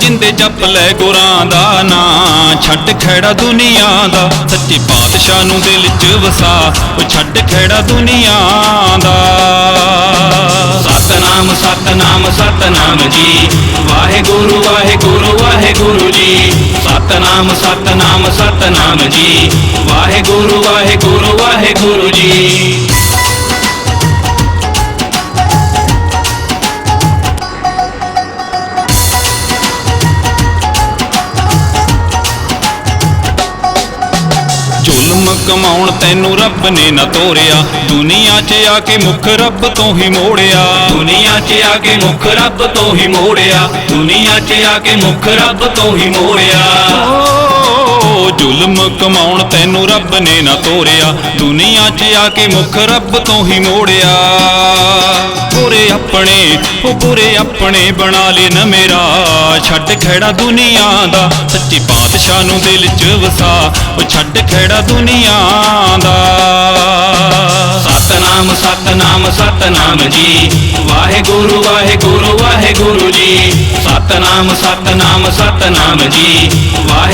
ਜਿੰਦੇ ਜਪ ਲੈ ਗੁਰਾਂ ਦਾ ਨਾਂ, ਛੱਡ ਖੈੜਾ ਦੁਨੀਆ ਦਾ। ਸੱਚੇ ਪਾਤਸ਼ਾਹ ਨੂੰ ਦਿਲ 'ਚ ਵਸਾ, ਉਹ ਛੱਡ ਖੈੜਾ ਦੁਨੀਆ ਦਾ। ਸਤਨਾਮ ਸਤਨਾਮ ਸਤਨਾਮ ਜੀ, ਵਾਹਿਗੁਰੂ ਵਾਹਿਗੁਰੂ ਵਾਹਿਗੁਰੂ ਜੀ। ਸਤਨਾਮ ਸਤਨਾਮ ਸਤਨਾਮ ਜੀ, ਵਾਹਿਗੁਰੂ ਵਾਹਿਗੁਰੂ ਜ਼ੁਲਮ ਕਮਾਉਣ ਤੈਨੂੰ ਰੱਬ ਨੇ ਨਾ ਤੋਰਿਆ। ਦੁਨੀਆ 'ਚ ਆ ਕੇ ਮੁਖ ਰੱਬ ਤੋਂ ਹੀ ਮੋੜਿਆ। ਦੁਨੀਆ 'ਚ ਆ ਕੇ ਮੁਖ ਰੱਬ ਤੋਂ ਹੀ ਮੋੜਿਆ। ਦੁਨੀਆ 'ਚ ਆ ਕੇ ਮੁਖ ਰੱਬ ਤੋਂ ਹੀ ਮੋੜਿਆ। ਓ ਜ਼ੁਲਮ ਕਮਾਉਣ ਤੈਨੂੰ ਰੱਬ ਨੇ ਨਾ ਤੋਰਿਆ। ਦੁਨੀਆ 'ਚ ਆ ਕੇ ਮੁਖ ਰੱਬ ਤੋਂ ਹੀ ਮੋੜਿਆ। ਬੁਰੇ ਆਪਣੇ, ਉਹ ਬੁਰੇ ਆਪਣੇ ਬਣਾ ਲੈ ਨਾ ਮੇਰਾ। ਛੱਡ ਖੈੜਾ ਦੁਨੀਆ ਦਾ, ਸੱਚੇ ਪਾਤਸ਼ਾਹ ਨੂੰ ਦਿਲ 'ਚ ਵਸਾ। ਉਹ ਛੱਡ ਖੈੜਾ ਦੁਨੀਆ ਦਾ। ਸਤਨਾਮ ਸਤਨਾਮ ਸਤਨਾਮ ਜੀ। ਵਾਹਿਗੁਰੂ ਵਾਹਿਗੁਰੂ ਵਾਹਿਗੁਰੂ ਜੀ। ਸਤਨਾਮ ਸਤਨਾਮ ਸਤਨਾਮ ਜੀ।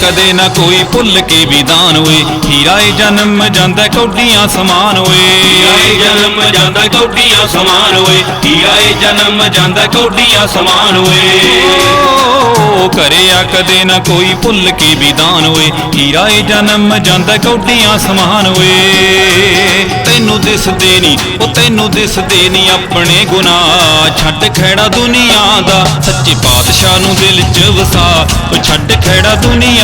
ਕਦੇ ਨਾ ਕੋਈ ਭੁੱਲ ਕੇ ਵਿਦਾਨ ਓਏ ਹੀਰਾ ਏ ਜਨਮ ਜਾਂਦਾ ਕੌਡੀਆਂ ਸਮਾਨ ਓਏ ਜਨਮ ਜਾਂਦਾ ਕੌਡੀਆਂ ਸਮਾਨ ਹੋਏ। ਆਏ ਜਨਮ ਜਾਂਦਾ ਕੌਡੀਆਂ ਸਮਾਨ ਹੋਏ। ਓ ਕਰਿਆ ਕਦੇ ਨਾ ਕੋਈ ਭੁੱਲ ਕੇ ਵਿਦਾਨ ਓਏ ਹੀਰਾ ਏ ਜਨਮ ਜਾਂਦਾ ਕੌਡੀਆਂ ਸਮਾਨ ਓਏ ਤੈਨੂੰ ਦਿਸਦੇ ਨਹੀਂ ਉਹ ਤੈਨੂੰ ਦਿਸਦੇ ਨਹੀਂ ਆਪਣੇ ਗੁਨਾਹ। ਛੱਡ ਖੈੜਾ ਦੁਨੀਆ ਦਾ ਸੱਚੇ ਪਾਤਸ਼ਾਹ ਨੂੰ ਦਿਲ 'ਚ ਵਸਾ। ਉਹ ਛੱਡ ਖੈੜਾ ਦੁਨੀਆ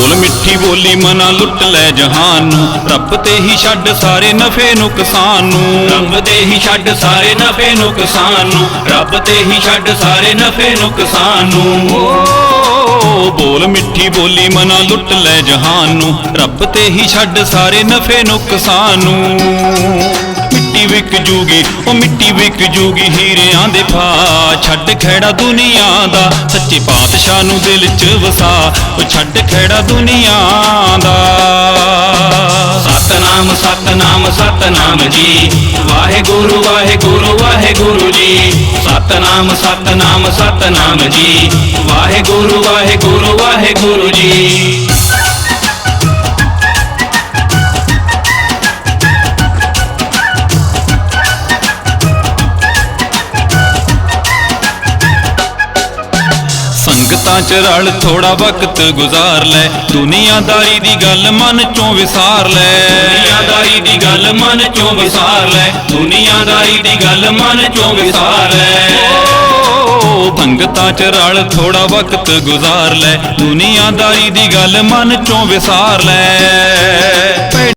ਬੋਲ ਮਿੱਠੀ ਬੋਲੀ ਮਨਾ ਲੁੱਟ ਲੈ ਜਹਾਨ ਨੂੰ। ਰੱਬ ਤੇ ਹੀ ਛੱਡ ਸਾਰੇ ਨਫੇ ਨੁਕਸਾਨ ਨੂੰ। ਰੱਬ ਤੇ ਹੀ ਛੱਡ ਸਾਰੇ ਨਫੇ ਨੁਕਸਾਨ ਨੂੰ। ਰੱਬ ਤੇ ਹੀ ਛੱਡ ਸਾਰੇ ਨਫੇ ਨੁਕਸਾਨ ਨੂੰ। ਬੋਲ ਮਿੱਠੀ ਬੋਲੀ ਮਨਾ ਲੁੱਟ ਲੈ ਜਹਾਨ ਨੂੰ। ਰੱਬ ਤੇ ਹੀ ਛੱਡ ਸਾਰੇ ਨਫੇ ਨੁਕਸਾਨ ਨੂੰ। ਮਿੱਟੀ ਵਿਕ ਜੂਗੀ, ਉਹ ਮਿੱਟੀ ਵਿਕ ਜੂਗੀ ਹੀਰਿਆਂ ਦੇ ਫਾ ਛੱਡ ਖੈੜਾ ਦੁਨੀਆ ਦਾ, ਸੱਚੇ ਪਾਤਸ਼ਾਹ ਨੂੰ ਦਿਲ 'ਚ ਵਸਾ। ਉਹ ਛੱਡ ਖੈੜਾ ਦੁਨੀਆ ਦਾ। ਸਤਨਾਮ ਸਤਨਾਮ ਸਤਨਾਮ ਜੀ। ਵਾਹਿਗੁਰੂ ਵਾਹਿਗੁਰੂ ਵਾਹਿਗੁਰੂ ਜੀ। ਸਤਨਾਮ ਸਤਨਾਮ ਸਤਨਾਮ ਜੀ। ਵਾਹਿਗੁਰੂ ਵਾਹਿਗੁਰੂ ਵਾਹਿਗੁਰੂ ਜੀ। ਸੰਗਤਾਂ ਚ ਰਲ ਥੋੜਾ ਵਕਤ ਗੁਜ਼ਾਰ ਲੈ। ਦੁਨੀਆਦਾਰੀ ਦੀ ਗੱਲ ਮਨ ਚੋਂ ਵਿਸਾਰ ਲੈ। ਦੁਨੀਆਦਾਰੀ ਦੀ ਗੱਲ ਮਨ ਚੋਂ ਵਿਸਾਰ ਲੈ। ਦੁਨੀਆਦਾਰੀ ਦੀ ਗੱਲ ਮਨ ਚੋਂ ਵਿਸਾਰ ਲੈ। ਓ ਚ ਰਲ ਥੋੜਾ ਵਕਤ ਗੁਜ਼ਾਰ ਲੈ। ਦੁਨੀਆਦਾਰੀ ਦੀ ਗੱਲ ਮਨ ਚੋਂ ਵਿਸਾਰ ਲੈ।